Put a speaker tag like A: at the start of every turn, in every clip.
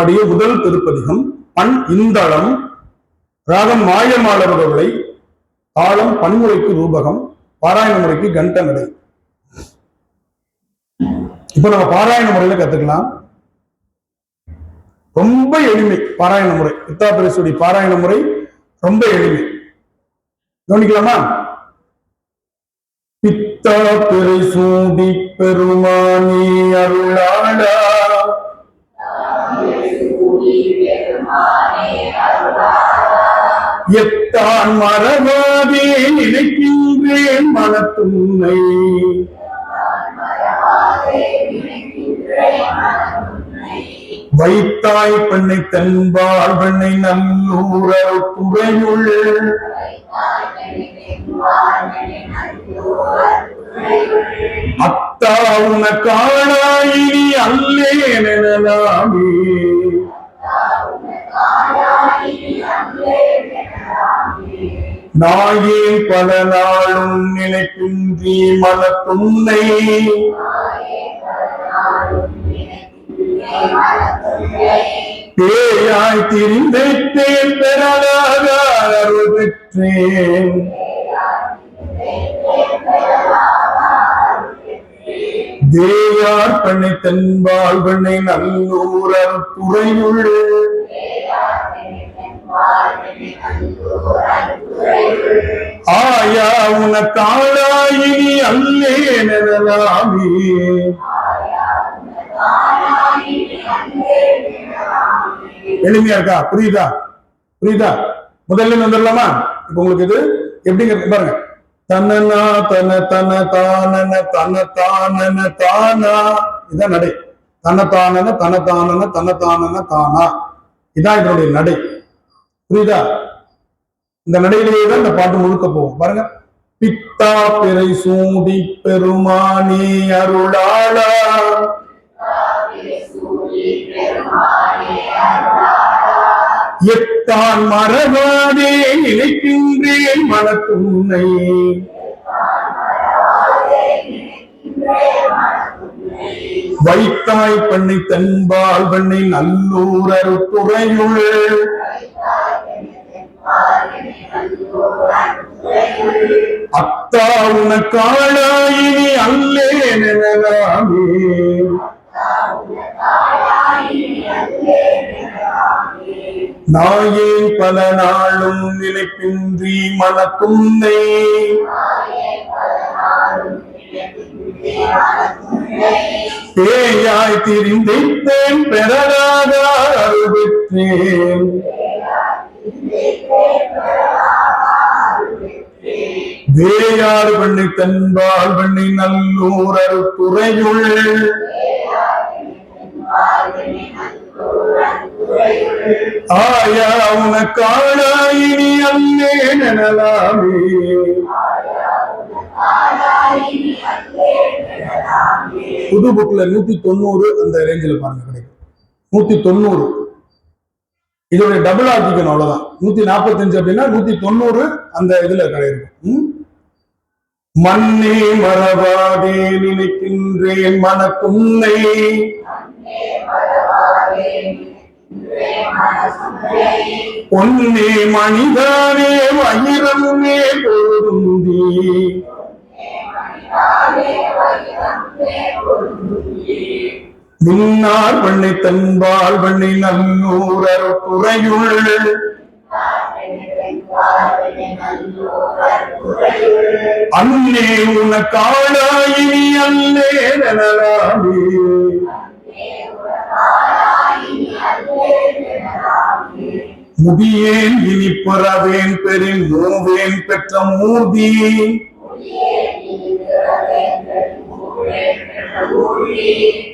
A: பாடிய முதல் திருப்பதிகம் பண் இந்தளம் ராகம் மாயமாளர்களை தாளம் பன்முறைக்கு ரூபகம் பாராயண முறைக்கு கண்ட நடை இப்ப நம்ம பாராயண முறையில கத்துக்கலாம். ரொம்ப எளிமை பாராயண முறை. இத்தாபரிசுடி பாராயண முறை ரொம்ப எளிமை. கவனிக்கலாமா? பித்தா பெரு சூடி பெருமானி அருளாடா எத்தான் மறவாதே நினைக்கின்றேன் மனத்துண்மை. வைத்தாய் பெண்ணை தன்பால் பெண்ணை நல்லூர துறையுள் அத்தா உன காணாயினி நாயே பல நாளும் நினைக்கின்றி மனத்துன்னை பேயாய் திரிந்தேன் பெறலாக அருள் பெற்றேன். தேயார் பண்ணை தென்பால் பண்ணை நல்லூரர் துறையுள் ஆயா உனக்காளாயினி அல்லே எனலாமே எளிமையா இருக்கா? புரியுதா? புரியுதா? முதல்ல வந்துடலாமா? இப்ப உங்களுக்கு இது எப்படிங்க பாருங்க. தனனா தன தன தானன தன தானன தானா. இதான் நடை. தனத்தானன தனத்தானன தனத்தானன தானா இதான் இதனுடைய நடை. புரியுதா? இந்த நடையிலேயே தான் இந்த பாட்டு முழுக்க போகும். பாருங்க. பித்தா பிறை சூடி பெருமானே அருளாளா. எத்தான் மறவாதே நினைக்கின்றேன் மனத்துன்னை வைத்தாய் பண்ணை தன்பால் பண்ணை நல்லூர் அருத்துறையுள். அத்தா உனக்காளாயினி நாயேன் பல நாளும் நினைப்பின்றி மனத்துன்னை பேயாய் திரிந்தித்தேன் பெறராக அருள் பெற்றேன் வேயார் பண்ணி தன்பால் பண்ணி நல்லூர் அருத்துறையுள் ஆயா உனக்காளாயினி அல்லே நனலாமே. புது புக்ல நூத்தி தொண்ணூறு அந்த ரேஞ்சில் பாருங்க கிடைக்கும் நூத்தி தொண்ணூறு இதோட டபுள் ஆக்கிக்கணும் அவ்வளவுதான். நூத்தி நாற்பத்தஞ்சு அப்படின்னா நூத்தி தொண்ணூறு அந்த இதுல கிடைக்கும் மண்ணே மறவாதே நினைக்கின்றேன் மனக்குன்னை ஒன்னே மனிதனே வயிறமே பொருந்தி மின்னார் பண்ணை தன்பால் பண்ணை நல்லூரர் துறையுள் அன்னே உனக்காளாயினி அல்லே நலாமே முடியேன் இனி பெறவேன் பெறின் மூவேன் பெற்ற மூர்த்தி.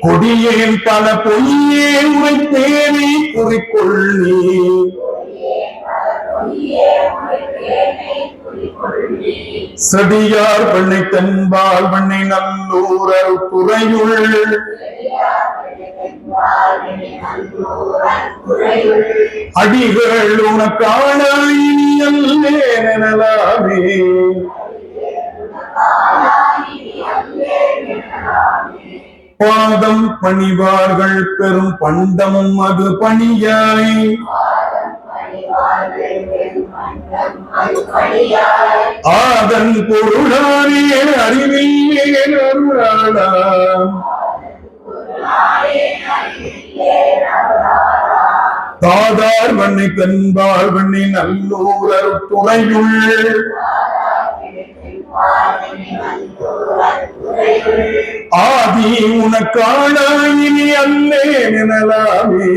A: கொடியேன் பல பொய்யே உரைத்தேனே குறிக்கொள் நீ. செடியார் பண்ணை தென்பால் பண்ணை நல்லூர் துறையுள் அடிகள் உனக்கான இனி அல்லே பாதம் பணிவார்கள் பெரும் பண்டமும் அது பணியாய். அதன் பொருளானே அறிவில்லேன் அருளாளாம் தாதார் மண்ணை தென்பால் மண்ணி நல்லூரர் துணையுள் ஆதி உனக்கான இனி அல்லே நினலாமே.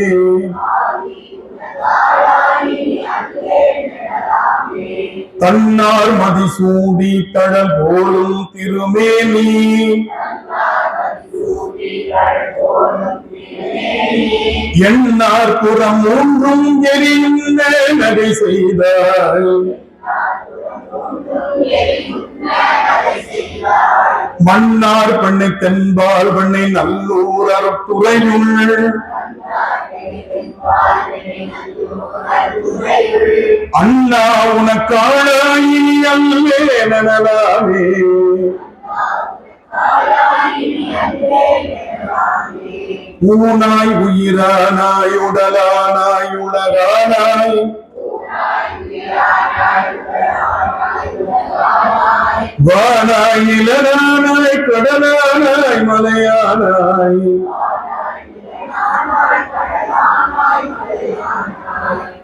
A: தன்னார் மதிசூடி தழல் போலும் திருமேனி. எண்ணார் புறம் ஒன்றும் எரிந்த நடை செய்தார். மன்னார் பண்ணை தென்பால் பண்ணை நல்லூர் அறத்துறையுள். அண்ணா உனக்காளாயி அல்லே நனலாமே. ஊனாய் உயிரானாய் உடலானாய் உலகானாய். வானாய் நிலனானாய் கடலானாய் மலையா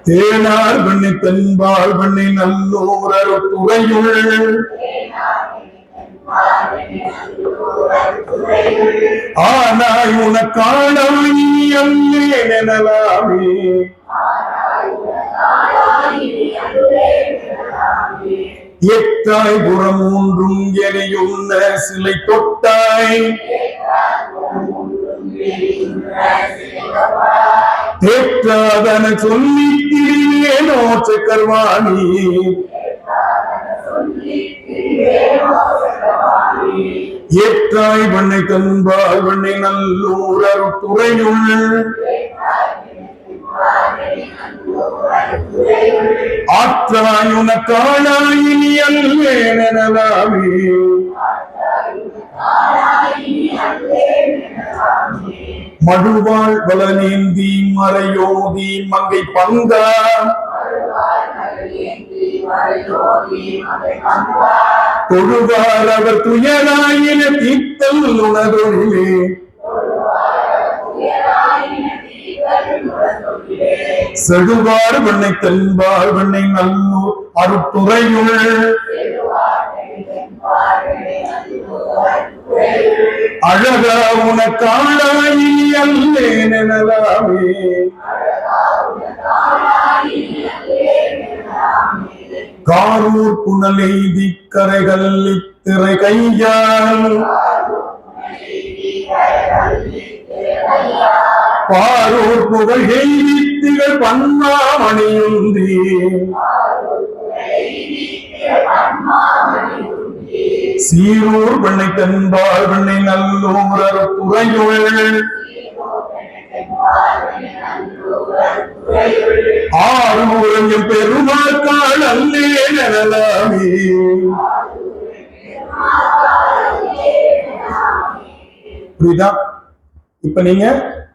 A: தேனார் பண்ணி தென்பால் பண்ணி நல்லூர் துறையுள். ஆனாய் உனக்கான அல்லே எட்டாய் புறம் ஒன்றும் எரியுள்ள சிலை தொட்டாய். தேற்றாதன சொல்லி திரிவேனோ கர்வாணி ஏற்றாய் பண்ணை தன்பால் பண்ணை நல்லூர் அருத்துறையுள் ஆற்றாயுன உனக்காளாயினி அல்லே மடுவாள் வளநேந்தி மறையோதி மங்கை பங்கா. தொழுவார் அவர் துயராயின தீத்தல் உணர்வொழிலே செடுவார் வெண்ணை தென்பார் வெண்ணை நல்லூர் அருத்துறையுள் அழகா உனக்காளாயி அல்லே நனலாமே காரூர் புனலெய்தி கரைகள் இத்திரை கையால். பாரூர் புகழ் எய்தி பன்னாமணியுந்தே சீரூர் வெண்ணை தென்பால் வெண்ணை நல்லூர் ஆறு உறங்கும் பெருமாள் அல்லே நனலாமே புரியுதா? இப்ப நீங்க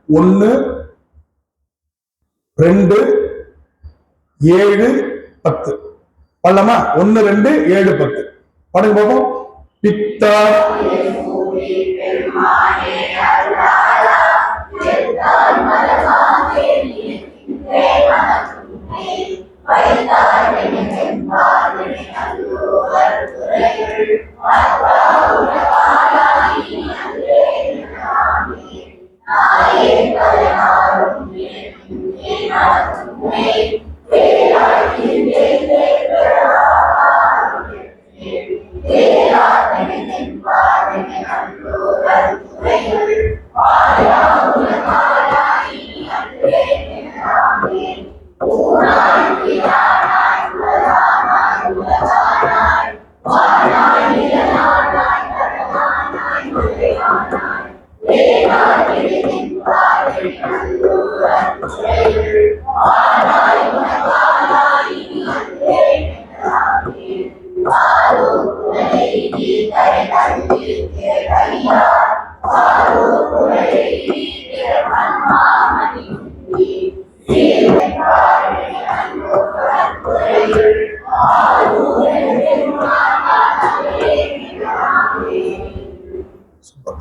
A: ஒன்னு ரெண்டு ஏழு பத்து. பண்ணலாமா? ஒன்னு ரெண்டு ஏழு பத்து. பாடுங்க பாப்போம் பித்தா
B: Thank you.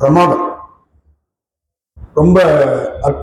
A: பிரமாதம். ரொம்ப